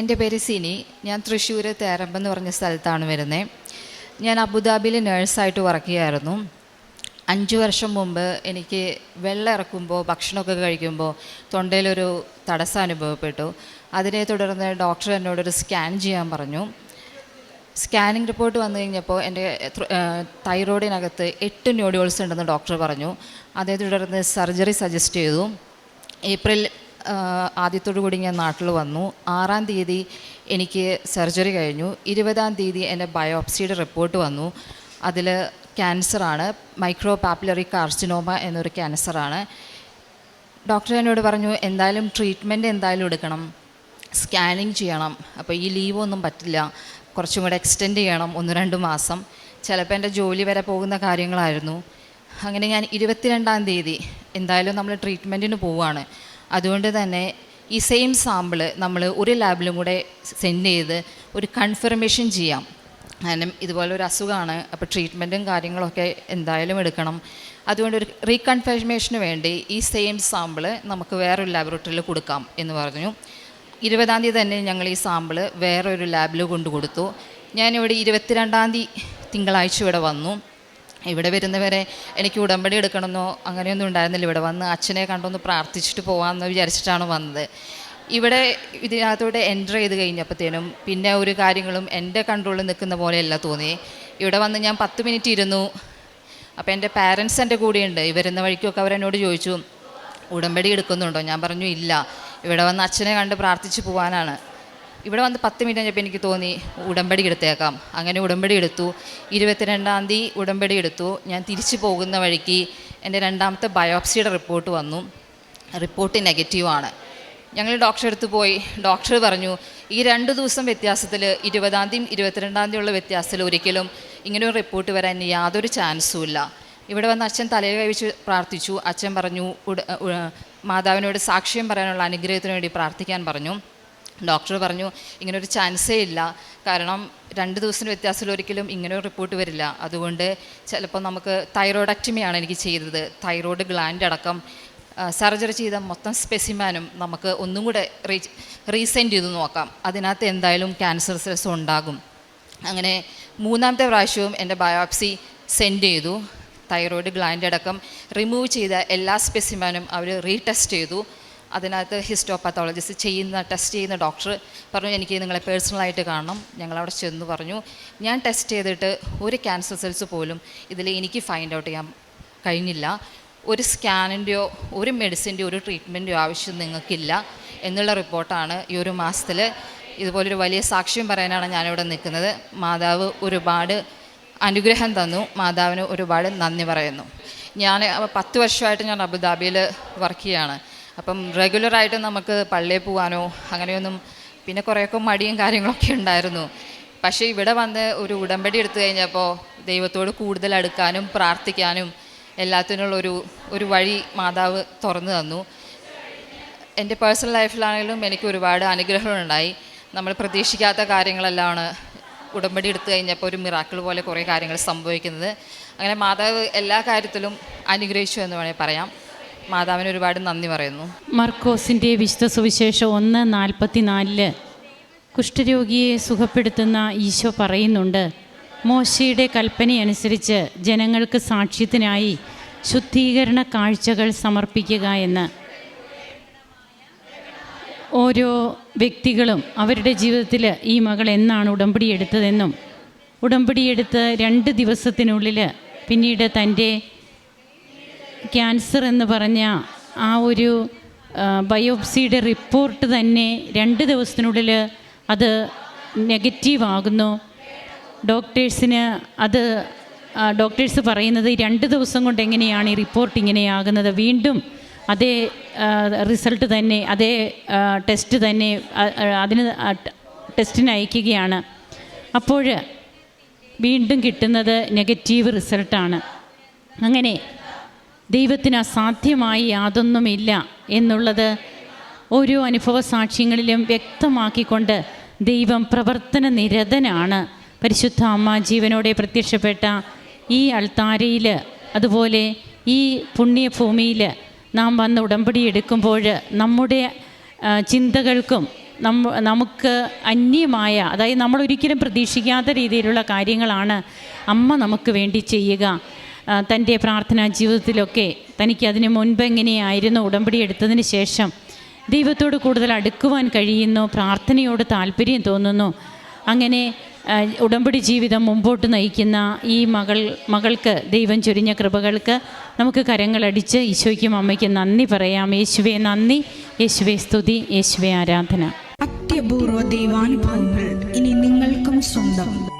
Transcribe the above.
എന്റെ പേര് സിനി. ഞാൻ തൃശ്ശൂർ തേരമ്പ് എന്ന് പറഞ്ഞ സ്ഥലത്താണ് വരുന്നത് ഞാൻ അബുദാബിയിൽ നേഴ്സായിട്ട് വർക്ക് ചെയ്യായിരുന്നു. അഞ്ച് വർഷം മുമ്പ് എനിക്ക് വെള്ളം ഇറക്കുമ്പോൾ ഭക്ഷണമൊക്കെ കഴിക്കുമ്പോൾ തൊണ്ടയിലൊരു തടസ്സം അനുഭവപ്പെട്ടു. അതിനെ തുടർന്ന് ഡോക്ടർ എന്നോടൊരു സ്കാൻ ചെയ്യാൻ പറഞ്ഞു. സ്കാനിങ് റിപ്പോർട്ട് വന്നു കഴിഞ്ഞപ്പോൾ എന്റെ തൈറോയിഡിനകത്ത് എട്ട് ന്യൂഡിയോൾസ് ഉണ്ടെന്ന് ഡോക്ടർ പറഞ്ഞു. അതേ തുടർന്ന് സർജറി സജസ്റ്റ് ചെയ്തു. ഏപ്രിൽ ആദ്യത്തോടു കൂടി ഞാൻ നാട്ടിൽ വന്നു. ആറാം തീയതി എനിക്ക് സർജറി കഴിഞ്ഞു. ഇരുപതാം തീയതി എന്റെ ബയോപ്സിയുടെ റിപ്പോർട്ട് വന്നു. അതിൽ ക്യാൻസറാണ് മൈക്രോ പാപ്പുലറി കാർസിനോമ എന്നൊരു ക്യാൻസറാണ് ഡോക്ടർ എന്നോട് പറഞ്ഞു എന്തായാലും ട്രീറ്റ്മെന്റ് എന്തായാലും എടുക്കണം. സ്കാനിങ് ചെയ്യണം. അപ്പോൾ ഈ ലീവ് ഒന്നും പറ്റില്ല. കുറച്ചും കൂടെ എക്സ്റ്റെൻഡ് ചെയ്യണം. ഒന്ന് രണ്ട് മാസം. ചിലപ്പോൾ എന്റെ ജോലി വരെ പോകുന്ന കാര്യങ്ങളായിരുന്നു. അങ്ങനെ ഞാൻ ഇരുപത്തിരണ്ടാം തീയതി എന്തായാലും നമ്മൾ ട്രീറ്റ്മെന്റിന് പോവുകയാണ്. അതുകൊണ്ട് തന്നെ ഈ സെയിം സാമ്പിൾ നമ്മൾ ഒരു ലാബിലും കൂടെ സെൻഡ് ചെയ്ത് ഒരു കൺഫർമേഷൻ ചെയ്യാം. കാരണം ഇതുപോലെ ഒരു അസുഖമാണ് അപ്പോൾ ട്രീറ്റ്മെന്റും കാര്യങ്ങളൊക്കെ എന്തായാലും എടുക്കണം. അതുകൊണ്ട് ഒരു റീകൺഫർമേഷന് വേണ്ടി ഈ സെയിം സാമ്പിൾ നമുക്ക് വേറൊരു ലാബോറട്ടറിയിൽ കൊടുക്കാം എന്ന് പറഞ്ഞു. ഇരുപതാം തീയതി തന്നെ ഞങ്ങൾ ഈ സാമ്പിൾ വേറൊരു ലാബിൽ കൊണ്ടു കൊടുത്തു ഞാനിവിടെ ഇരുപത്തിരണ്ടാം തീയതി തിങ്കളാഴ്ച ഇവിടെ വന്നു. ഇവിടെ വരുന്നവരെ എനിക്ക് ഉടമ്പടി എടുക്കണമെന്നോ അങ്ങനെയൊന്നും ഉണ്ടായിരുന്നില്ല. ഇവിടെ വന്ന് അച്ഛനെ കണ്ടൊന്ന് പ്രാർത്ഥിച്ചിട്ട് പോകാമെന്ന് വിചാരിച്ചിട്ടാണ് വന്നത്. ഇവിടെ ഇതിനകത്തൂടെ എന്റർ ചെയ്ത് കഴിഞ്ഞപ്പോഴത്തേനും പിന്നെ ഒരു കാര്യങ്ങളും എന്റെ കൺട്രോളിൽ നിൽക്കുന്ന പോലെയല്ല തോന്നി. ഇവിടെ വന്ന് ഞാൻ പത്ത് മിനിറ്റ് ഇരുന്നു. അപ്പോൾ എന്റെ പാരൻസ് എന്റെ കൂടെയുണ്ട്. ഇവരുന്ന വരുന്ന വഴിക്കൊക്കെ അവരെന്നോട് ചോദിച്ചു ഉടമ്പടി എടുക്കുന്നുണ്ടോ? ഞാൻ പറഞ്ഞു ഇല്ല. ഇവിടെ വന്ന് അച്ഛനെ കണ്ട് പ്രാർത്ഥിച്ച് പോകാനാണ് ഇവിടെ വന്ന് പത്ത് മിനിറ്റ് കഴിഞ്ഞപ്പോൾ എനിക്ക് തോന്നി ഉടമ്പടി എടുത്തേക്കാം. അങ്ങനെ ഉടമ്പടി എടുത്തു. ഇരുപത്തിരണ്ടാം തീയതി ഉടമ്പടി എടുത്തു. ഞാൻ തിരിച്ചു പോകുന്ന വഴിക്ക് എന്റെ രണ്ടാമത്തെ ബയോപ്സിയുടെ റിപ്പോർട്ട് വന്നു. റിപ്പോർട്ട് നെഗറ്റീവാണ് ഞങ്ങൾ ഡോക്ടറെ അടുത്ത് പോയി. ഡോക്ടർ പറഞ്ഞു ഈ രണ്ട് ദിവസം വ്യത്യാസത്തിൽ ഇരുപതാം തീയതി ഇരുപത്തിരണ്ടാം തീയതി ഉള്ള വ്യത്യാസത്തിൽ ഒരിക്കലും ഇങ്ങനെ ഒരു റിപ്പോർട്ട് വരാൻ യാതൊരു ചാൻസും ഇല്ല. ഇവിടെ വന്ന് അച്ഛൻ തലയിൽ കഴിച്ച് പ്രാർത്ഥിച്ചു. അച്ഛൻ പറഞ്ഞു മാതാവിനോട് സാക്ഷ്യം പറയാനുള്ള അനുഗ്രഹത്തിന് വേണ്ടി പ്രാർത്ഥിക്കാൻ പറഞ്ഞു. ഡോക്ടർ പറഞ്ഞു ഇങ്ങനൊരു ചാൻസേ ഇല്ല. കാരണം രണ്ട് ദിവസത്തിന് വ്യത്യാസത്തിൽ ഒരിക്കലും ഇങ്ങനെ ഒരു റിപ്പോർട്ട് വരില്ല. അതുകൊണ്ട് ചിലപ്പോൾ നമുക്ക് തൈറോയിഡക്ടമിയാണ് എനിക്ക് ചെയ്തത്. തൈറോയ്ഡ് ഗ്ലാൻഡ് അടക്കം സർജറി ചെയ്ത മൊത്തം സ്പെസിമാനും നമുക്ക് ഒന്നും കൂടെ റീ റീസെൻഡ് ചെയ്ത് നോക്കാം. അതിനകത്ത് എന്തായാലും ക്യാൻസർ സെൽസ് ഉണ്ടാകും. അങ്ങനെ മൂന്നാമത്തെ പ്രാവശ്യവും എന്റെ ബയോപ്സി സെൻഡ് ചെയ്തു. തൈറോയ്ഡ് ഗ്ലാൻഡ് അടക്കം റിമൂവ് ചെയ്ത എല്ലാ സ്പെസിമാനും അവർ റീടെസ്റ്റ് ചെയ്തു. അതിനകത്ത് ഹിസ്റ്റോപാത്തോളജിസ്റ്റ് ചെയ്യുന്ന ടെസ്റ്റ് ചെയ്യുന്ന ഡോക്ടർ പറഞ്ഞു എനിക്ക് നിങ്ങളെ പേഴ്സണലായിട്ട് കാണണം. ഞങ്ങളവിടെ ചെന്ന് പറഞ്ഞു ഞാൻ ടെസ്റ്റ് ചെയ്തിട്ട് ഒരു ക്യാൻസർ സെൽസ് പോലും ഇതിൽ എനിക്ക് ഫൈൻഡ് ഔട്ട് ചെയ്യാൻ കഴിഞ്ഞില്ല. ഒരു സ്കാനിന്റെയോ ഒരു മെഡിസിന്റെയോ ഒരു ട്രീറ്റ്മെന്റോ ആവശ്യം നിങ്ങൾക്കില്ല. എന്നുള്ള റിപ്പോർട്ടാണ് ഈ ഒരു മാസത്തിൽ ഇതുപോലൊരു വലിയ സാക്ഷ്യം പറയാനാണ് ഞാനിവിടെ നിൽക്കുന്നത്. മാതാവ് ഒരുപാട് അനുഗ്രഹം തന്നു. മാതാവിന് ഒരുപാട് നന്ദി പറയുന്നു. ഞാൻ പത്ത് വർഷമായിട്ട് ഞാൻ അബുദാബിയിൽ വർക്ക് ചെയ്യാണ്. അപ്പം റെഗുലറായിട്ട് നമുക്ക് പള്ളിയിൽ പോകാനോ അങ്ങനെയൊന്നും പിന്നെ കുറേയൊക്കെ മടിയും കാര്യങ്ങളൊക്കെ ഉണ്ടായിരുന്നു. പക്ഷേ ഇവിടെ വന്ന് ഒരു ഉടമ്പടി എടുത്തു കഴിഞ്ഞപ്പോൾ ദൈവത്തോട് കൂടുതൽ അടുക്കാനും പ്രാർത്ഥിക്കാനും എല്ലാത്തിനുള്ളൊരു ഒരു വഴി മാതാവ് തുറന്നു തന്നു. എന്റെ പേഴ്സണൽ ലൈഫിലാണെങ്കിലും എനിക്ക് ഒരുപാട് അനുഗ്രഹങ്ങളുണ്ടായി നമ്മൾ പ്രതീക്ഷിക്കാത്ത കാര്യങ്ങളെല്ലാമാണ് ഉടമ്പടി എടുത്തു കഴിഞ്ഞപ്പോൾ ഒരു മിറാക്കിൾ പോലെ കുറേ കാര്യങ്ങൾ സംഭവിക്കുന്നത്. അങ്ങനെ മാതാവ് എല്ലാ കാര്യത്തിലും അനുഗ്രഹിച്ചു എന്ന് വേണമെങ്കിൽ പറയാം. മാതാവിന് ഒരുപാട് നന്ദി പറയുന്നു. മർക്കോസിന്റെ വിശുദ്ധ സുവിശേഷം ഒന്ന് നാൽപ്പത്തിനാലിൽ കുഷ്ഠരോഗിയെ സുഖപ്പെടുത്തുന്ന ഈശോ പറയുന്നുണ്ട് മോശയുടെ കൽപ്പനയനുസരിച്ച് ജനങ്ങൾക്ക് സാക്ഷ്യത്തിനായി ശുദ്ധീകരണ കാഴ്ചകൾ സമർപ്പിക്കുക എന്ന്. ഓരോ വ്യക്തികളും അവരുടെ ജീവിതത്തിൽ ഈ മകൾ എന്നാണ് ഉടമ്പടി എടുത്തതെന്നും ഉടമ്പടിയെടുത്ത് രണ്ട് ദിവസത്തിനുള്ളിൽ പിന്നീട് തന്റെ ക്യാൻസർ എന്ന് പറഞ്ഞ ആ ഒരു ബയോപ്സിയുടെ റിപ്പോർട്ട് തന്നെ രണ്ട് ദിവസത്തിനുള്ളിൽ അത് നെഗറ്റീവ് ആകുന്നു. ഡോക്ടേഴ്സിന് അത് ഡോക്ടേഴ്സ് പറയുന്നത് രണ്ട് ദിവസം കൊണ്ട് എങ്ങനെയാണ് ഈ റിപ്പോർട്ട് ഇങ്ങനെയാകുന്നത് വീണ്ടും അതേ റിസൾട്ട് തന്നെ അതേ ടെസ്റ്റ് തന്നെ അതിന് ടെസ്റ്റിന് അയക്കുകയാണ്. അപ്പോൾ വീണ്ടും കിട്ടുന്നത് നെഗറ്റീവ് റിസൾട്ടാണ് അങ്ങനെ ദൈവത്തിന് അസാധ്യമായി യാതൊന്നുമില്ല എന്നുള്ളത് ഓരോ അനുഭവ സാക്ഷ്യങ്ങളിലും വ്യക്തമാക്കിക്കൊണ്ട് ദൈവം പ്രവർത്തന നിരതനാണ്. പരിശുദ്ധ അമ്മ ജീവനോടെ പ്രത്യക്ഷപ്പെട്ട ഈ അൾത്താരയിൽ അതുപോലെ ഈ പുണ്യഭൂമിയിൽ നാം വന്ന് ഉടമ്പടി എടുക്കുമ്പോൾ നമ്മുടെ ചിന്തകൾക്കും നമ്മ നമുക്ക് അന്യമായ അതായത് നമ്മൾ ഒരിക്കലും പ്രതീക്ഷിക്കാത്ത രീതിയിലുള്ള കാര്യങ്ങളാണ് അമ്മ നമുക്ക് വേണ്ടി ചെയ്യുക. തന്റെ പ്രാർത്ഥനാ ജീവിതത്തിലൊക്കെ തനിക്ക് അതിന് മുൻപ് എങ്ങനെയായിരുന്നു ഉടമ്പടി എടുത്തതിന് ശേഷം ദൈവത്തോട് കൂടുതൽ അടുക്കുവാൻ കഴിയുന്നു പ്രാർത്ഥനയോട് താല്പര്യം തോന്നുന്നു അങ്ങനെ ഉടമ്പടി ജീവിതം മുമ്പോട്ട് നയിക്കുന്ന ഈ മകൾ മകൾക്ക് ദൈവം ചൊരിഞ്ഞ കൃപകൾക്ക് നമുക്ക് കരങ്ങളടിച്ച് ഈശോയ്ക്കും അമ്മയ്ക്കും നന്ദി പറയാം. യേശുവെ നന്ദി. യേശുവെ സ്തുതി. യേശുവെ ആരാധന. അത്യപൂർവ ദൈവാനുഭവങ്ങൾ ഇനി നിങ്ങൾക്കും സ്വന്തം.